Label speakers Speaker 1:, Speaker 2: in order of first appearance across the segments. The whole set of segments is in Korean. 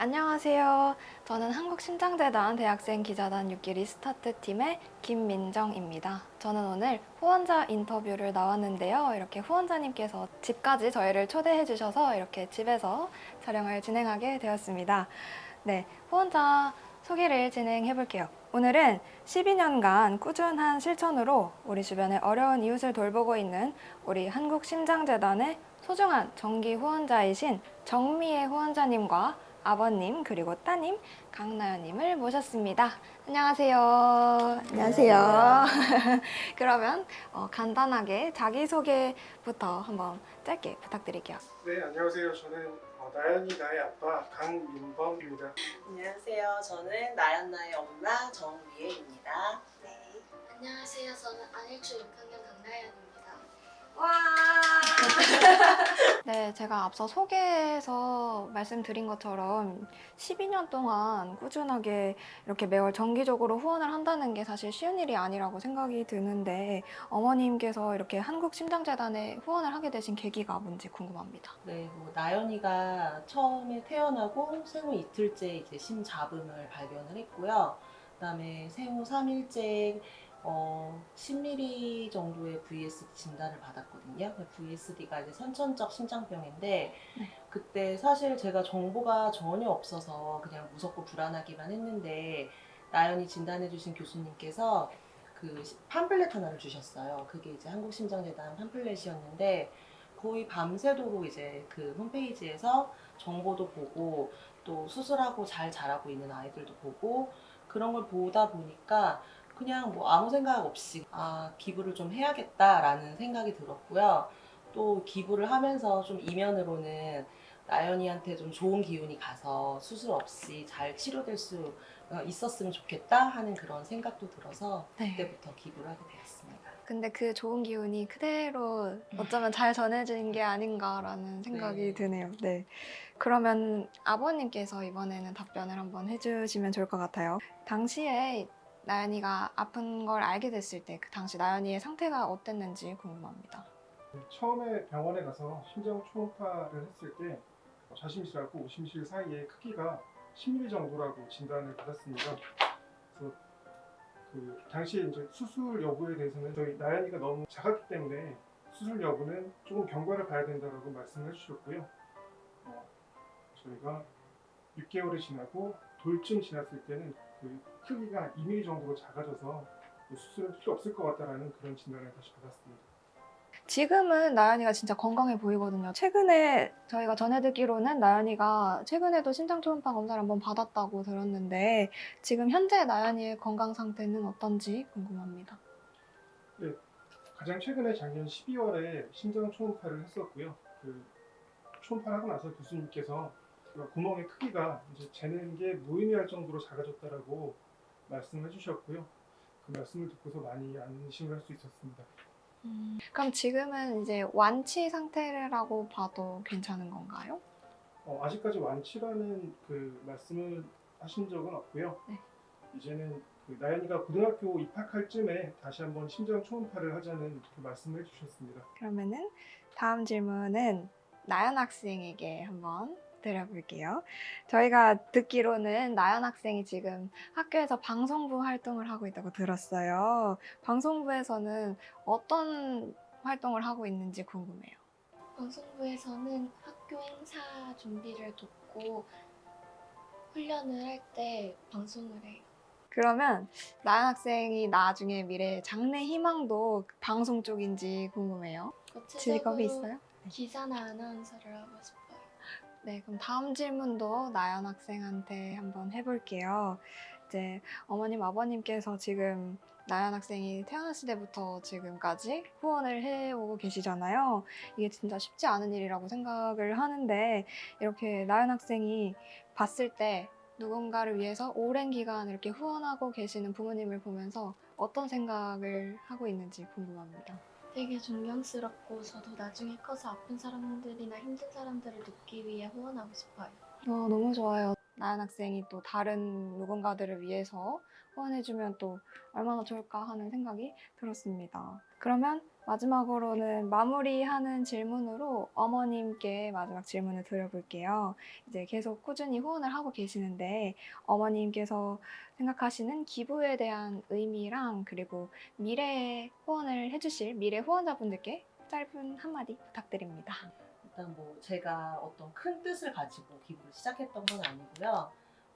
Speaker 1: 안녕하세요. 저는 한국신장재단 대학생 기자단 6기 리스타트 팀의 김민정입니다. 저는 오늘 후원자 인터뷰를 나왔는데요. 이렇게 후원자님께서 집까지 저희를 초대해 주셔서 이렇게 집에서 촬영을 진행하게 되었습니다. 네, 후원자 소개를 진행해 볼게요. 오늘은 12년간 꾸준한 실천으로 우리 주변의 어려운 이웃을 돌보고 있는 우리 한국심장재단의 소중한 정기 후원자이신 정미애 후원자님과 아버님 그리고 따님 강나연님을 모셨습니다. 안녕하세요. 안녕하세요. 그러면 어, 간단하게 자기 소개부터 한번 짧게 부탁드릴게요.
Speaker 2: 네, 안녕하세요. 저는 어, 나연이 나의 아빠 강민범입니다.
Speaker 3: 안녕하세요. 저는 나연나의 엄마 정미애입니다.
Speaker 4: 네. 안녕하세요. 저는 안일주 6학년 강나연입니다.
Speaker 1: 와. 네, 제가 앞서 소개에서 말씀드린 것처럼 12년 동안 꾸준하게 이렇게 매월 정기적으로 후원을 한다는 게 사실 쉬운 일이 아니라고 생각이 드는데 어머님께서 이렇게 한국심장재단에 후원을 하게 되신 계기가 뭔지 궁금합니다.
Speaker 3: 네, 뭐 나연이가 처음에 태어나고 생후 이틀째 이제 심잡음을 발견을 했고요. 그다음에 생후 3일째 어, 10mm 정도의 VS 진단을 받았거든요. VSD가 이제 선천적 심장병인데 그때 사실 제가 정보가 전혀 없어서 그냥 무섭고 불안하기만 했는데 나연이 진단해주신 교수님께서 그 시- 팜플렛 하나를 주셨어요. 그게 이제 한국심장재단 팜플렛이었는데 거의 밤새도록 이제 그 홈페이지에서 정보도 보고 또 수술하고 잘 자라고 있는 아이들도 보고 그런 걸 보다 보니까 그냥 뭐 아무 생각 없이 아 기부를 좀 해야겠다라는 생각이 들었고요. 또 기부를 하면서 좀 이면으로는 나연이한테 좀 좋은 기운이 가서 수술 없이 잘 치료될 수 어, 있었으면 좋겠다 하는 그런 생각도 들어서
Speaker 1: 네.
Speaker 3: 그때부터 기부를 하게 되었습니다.
Speaker 1: 근데 그 좋은 기운이 그대로 어쩌면 잘 전해진 게 아닌가라는 생각이
Speaker 3: 네.
Speaker 1: 드네요. 네. 그러면 아버님께서 이번에는 답변을 한번 해주시면 좋을 것 같아요. 당시에 나연이가 아픈 걸 알게 됐을 때 그 당시 나연이의 상태가 어땠는지 궁금합니다.
Speaker 2: 네, 처음에 병원에 가서 심장 초음파를 했을 때 어, 자심실하고 오심실 사이의 크기가 10mm 정도라고 진단을 받았습니다. 그래서 그 당시에 이제 수술 여부에 대해서는 저희 나연이가 너무 작았기 때문에 수술 여부는 조금 경과를 봐야 된다라고 말씀을 해주셨고요. 어, 저희가 6개월이 지나고 돌쯤 지났을 때는 그 크기가 2mm 정도로 작아져서 뭐 수술은 필요 없을 것 같다라는 그런 진단을 다시 받았습니다.
Speaker 1: 지금은 나연이가 진짜 건강해 보이거든요. 최근에 저희가 전해 듣기로는 나연이가 최근에도 심장 초음파 검사를 한번 받았다고 들었는데 지금 현재 나연이의 건강 상태는 어떤지 궁금합니다.
Speaker 2: 가장 최근에 작년 12월에 심장 초음파를 했었고요. 그 초음파를 하고 나서 교수님께서 그 구멍의 크기가 이제 재는 게 무의미할 정도로 작아졌다라고 말씀해 주셨고요. 그 말씀을 듣고서 많이 안심을 할 수 있었습니다.
Speaker 1: 그럼 지금은 이제 완치 상태라고 봐도 괜찮은 건가요?
Speaker 2: 어, 아직까지 완치라는 그 말씀을 하신 적은 없고요.
Speaker 1: 네.
Speaker 2: 이제는 그 나연이가 고등학교 입학할 쯤에 다시 한번 심장 초음파를 하자는 그 말씀을 해주셨습니다.
Speaker 1: 그러면은 다음 질문은 나연 학생에게 한번 드려볼게요. 저희가 듣기로는 나연 학생이 지금 학교에서 방송부 활동을 하고 있다고 들었어요. 방송부에서는 어떤 활동을 하고 있는지 궁금해요.
Speaker 4: 방송부에서는 학교 행사 준비를 돕고 훈련을 할 때 방송을 해요.
Speaker 1: 그러면 나연 학생이 나중에 미래 장래 희망도 방송 쪽인지 궁금해요. 직업이
Speaker 4: 구체적으로
Speaker 1: 있어요?
Speaker 4: 기사나 아나운서를 하고 싶어요.
Speaker 1: 네, 그럼 다음 질문도 나연 학생한테 한번 해볼게요. 이제 어머님, 아버님께서 지금 나연 학생이 태어났을 때부터 지금까지 후원을 해오고 계시잖아요. 이게 진짜 쉽지 않은 일이라고 생각을 하는데 이렇게 나연 학생이 봤을 때 누군가를 위해서 오랜 기간 이렇게 후원하고 계시는 부모님을 보면서 어떤 생각을 하고 있는지 궁금합니다.
Speaker 4: 되게 존경스럽고 저도 나중에 커서 아픈 사람들이나 힘든 사람들을 돕기 위해 후원하고 싶어요.
Speaker 1: 어, 너무 좋아요. 나연 학생이 또 다른 누군가들을 위해서 후원해주면 또 얼마나 좋을까 하는 생각이 들었습니다. 그러면 마지막으로는 마무리하는 질문으로 어머님께 마지막 질문을 드려볼게요. 이제 계속 꾸준히 후원을 하고 계시는데 어머님께서 생각하시는 기부에 대한 의미랑 그리고 미래에 후원을 해주실 미래 후원자분들께 짧은 한마디 부탁드립니다.
Speaker 3: 일단 뭐 제가 어떤 큰 뜻을 가지고 기부를 시작했던 건 아니고요.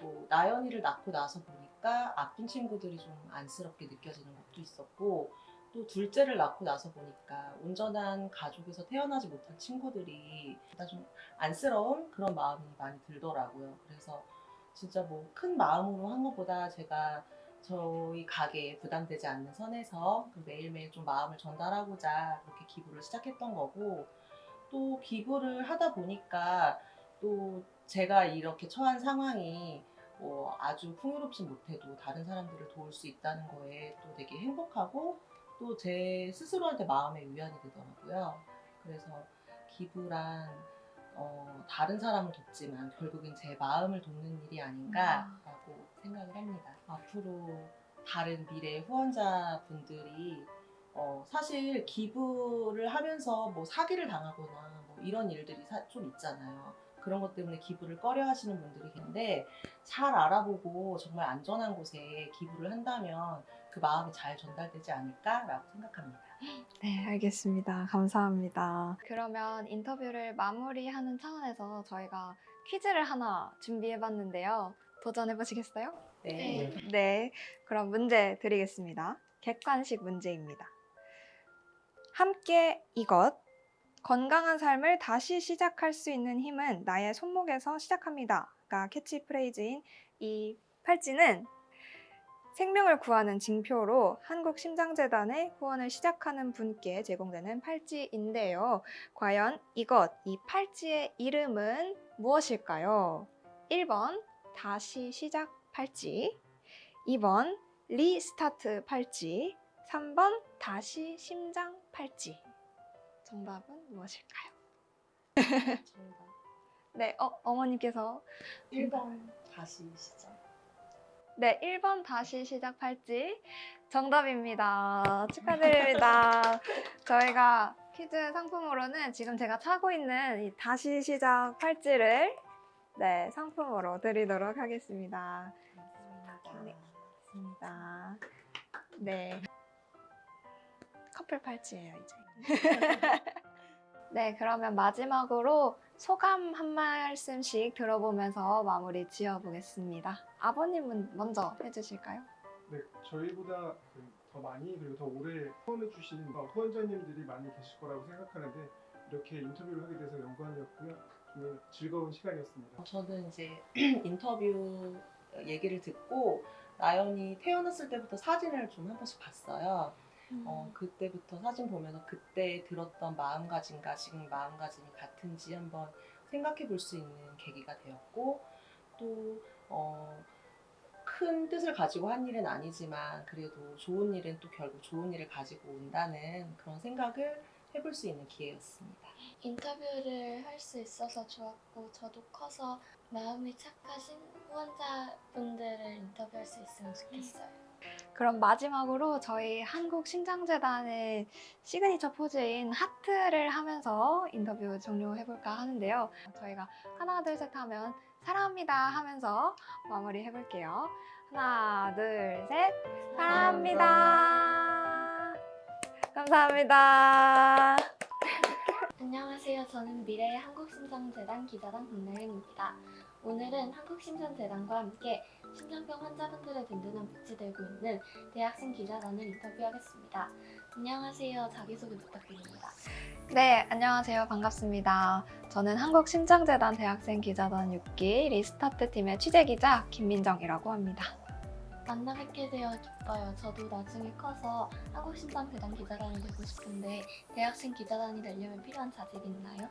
Speaker 3: 뭐 나연이를 낳고 나서 보니까 아픈 친구들이 좀 안쓰럽게 느껴지는 것도 있었고 또 둘째를 낳고 나서 보니까 온전한 가족에서 태어나지 못한 친구들이 나좀 안쓰러운 그런 마음이 많이 들더라고요. 그래서 진짜 뭐 큰 마음으로 한 것보다 제가 저희 가게에 부담되지 않는 선에서 그 매일매일 좀 마음을 전달하고자 그렇게 기부를 시작했던 거고 또 기부를 하다 보니까 또 제가 이렇게 처한 상황이 뭐 아주 풍요롭지 못해도 다른 사람들을 도울 수 있다는 거에 또 되게 행복하고 또 제 스스로한테 마음의 위안이 되더라고요. 그래서 기부란 어, 다른 사람을 돕지만 결국엔 제 마음을 돕는 일이 아닌가라고 생각을 합니다. 앞으로 다른 미래 후원자분들이 어, 사실 기부를 하면서 뭐 사기를 당하거나 뭐 이런 일들이 사- 좀 있잖아요. 그런 것 때문에 기부를 꺼려 하시는 분들이 계신데 잘 알아보고 정말 안전한 곳에 기부를 한다면 그 마음이 잘 전달되지 않을까라고 생각합니다.
Speaker 1: 네, 알겠습니다. 감사합니다. 그러면 인터뷰를 마무리하는 차원에서 저희가 퀴즈를 하나 준비해 봤는데요. 도전해 보시겠어요?
Speaker 3: 네.
Speaker 1: 네, 그럼 문제 드리겠습니다. 객관식 문제입니다. 함께 이것. 건강한 삶을 다시 시작할 수 있는 힘은 나의 손목에서 시작합니다.가 캐치프레이즈인 이 팔찌는 생명을 구하는 징표로 한국심장재단의 후원을 시작하는 분께 제공되는 팔찌인데요. 과연 이것, 이 팔찌의 이름은 무엇일까요? 1번, 다시 시작 팔찌. 2번 리스타트 팔찌, 3번 다시 심장 팔찌. 정답은 무엇일까요?
Speaker 3: 정답.
Speaker 1: 네, 어, 어머님께서
Speaker 3: 1번 다시 시작.
Speaker 1: 네, 1번 다시 시작 팔찌 정답입니다. 축하드립니다. 저희가 퀴즈 상품으로는 지금 제가 차고 있는 이 다시 시작 팔찌를 네, 상품으로 드리도록 하겠습니다. 네. 맞습니다. 네. 커플 팔찌예요, 이제. 네, 그러면 마지막으로 소감 한 말씀씩 들어보면서 마무리 지어보겠습니다. 아버님은 먼저 해주실까요?
Speaker 2: 네, 저희보다 그더 많이 그리고 더 오래 후원해주신 어, 후원자님들이 많이 계실 거라고 생각하는데 이렇게 인터뷰를 하게 돼서 영광이었고요. 정말 즐거운 시간이었습니다.
Speaker 3: 저는 이제 인터뷰 얘기를 듣고 나연이 태어났을 때부터 사진을 좀 한 번씩 봤어요. 어, 그때부터 사진 보면서 그때 들었던 마음가짐과 지금 마음가짐이 같은지 한번 생각해 볼 수 있는 계기가 되었고 또 어, 큰 뜻을 가지고 한 일은 아니지만 그래도 좋은 일은 또 결국 좋은 일을 가지고 온다는 그런 생각을 해볼 수 있는 기회였습니다.
Speaker 4: 인터뷰를 할 수 있어서 좋았고 저도 커서 마음이 착하신 후원자분들을 인터뷰할 수 있으면 좋겠어요.
Speaker 1: 그럼 마지막으로 저희 한국심장재단의 시그니처 포즈인 하트를 하면서 인터뷰 종료해볼까 하는데요. 저희가 하나, 둘, 셋 하면 사랑합니다 하면서 마무리 해볼게요. 하나, 둘, 셋. 사랑합니다. 감사합니다.
Speaker 4: 저는 미래의 한국심장재단 기자단 박나영입니다. 오늘은 한국심장재단과 함께 심장병 환자분들의 든든한 복지 들고 있는 대학생 기자단을 인터뷰하겠습니다. 안녕하세요. 자기소개 부탁드립니다.
Speaker 1: 네, 안녕하세요. 반갑습니다. 저는 한국심장재단 대학생 기자단 6기 리스타트 팀의 취재기자 김민정이라고 합니다.
Speaker 4: 만나 뵙게 되어 기뻐요. 저도 나중에 커서 한국심장재단 기자단이 되고 싶은데 대학생 기자단이 되려면 필요한 자질이 있나요?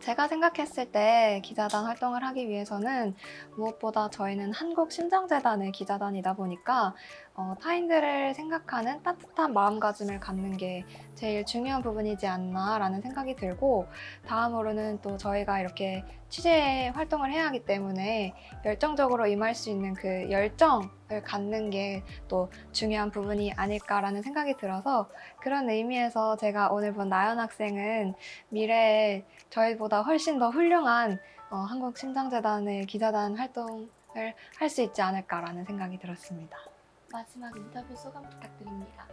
Speaker 1: 제가 생각했을 때 기자단 활동을 하기 위해서는 무엇보다 저희는 한국심장재단의 기자단이다 보니까 어, 타인들을 생각하는 따뜻한 마음가짐을 갖는 게 제일 중요한 부분이지 않나라는 생각이 들고 다음으로는 또 저희가 이렇게 취재 활동을 해야 하기 때문에 열정적으로 임할 수 있는 그 열정을 갖는 게 또 중요한 부분이 아닐까라는 생각이 들어서 그런 의미에서 제가 오늘 본 나연 학생은 미래에 저희보다 훨씬 더 훌륭한 어, 한국심장재단의 기자단 활동을 할 수 있지 않을까라는 생각이 들었습니다.
Speaker 4: 마지막 인터뷰 소감 부탁드립니다.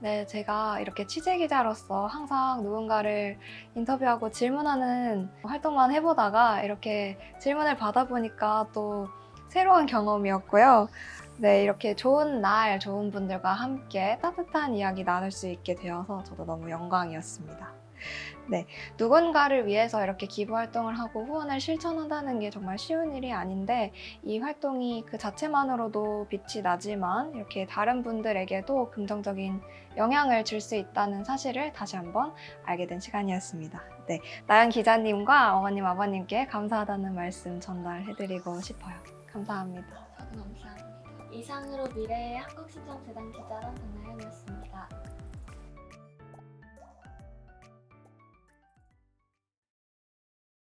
Speaker 1: 네, 제가 이렇게 취재 기자로서 항상 누군가를 인터뷰하고 질문하는 활동만 해보다가 이렇게 질문을 받아보니까 또 새로운 경험이었고요. 네, 이렇게 좋은 날, 좋은 분들과 함께 따뜻한 이야기 나눌 수 있게 되어서 저도 너무 영광이었습니다. 네, 누군가를 위해서 이렇게 기부 활동을 하고 후원을 실천한다는 게 정말 쉬운 일이 아닌데 이 활동이 그 자체만으로도 빛이 나지만 이렇게 다른 분들에게도 긍정적인 영향을 줄 수 있다는 사실을 다시 한번 알게 된 시간이었습니다. 네, 나연 기자님과 어머님, 아버님께 감사하다는 말씀 전달해드리고 싶어요. 감사합니다.
Speaker 4: 저도 감사합니다. 이상으로 미래의 한국신청재단 기자단 박나연이었습니다.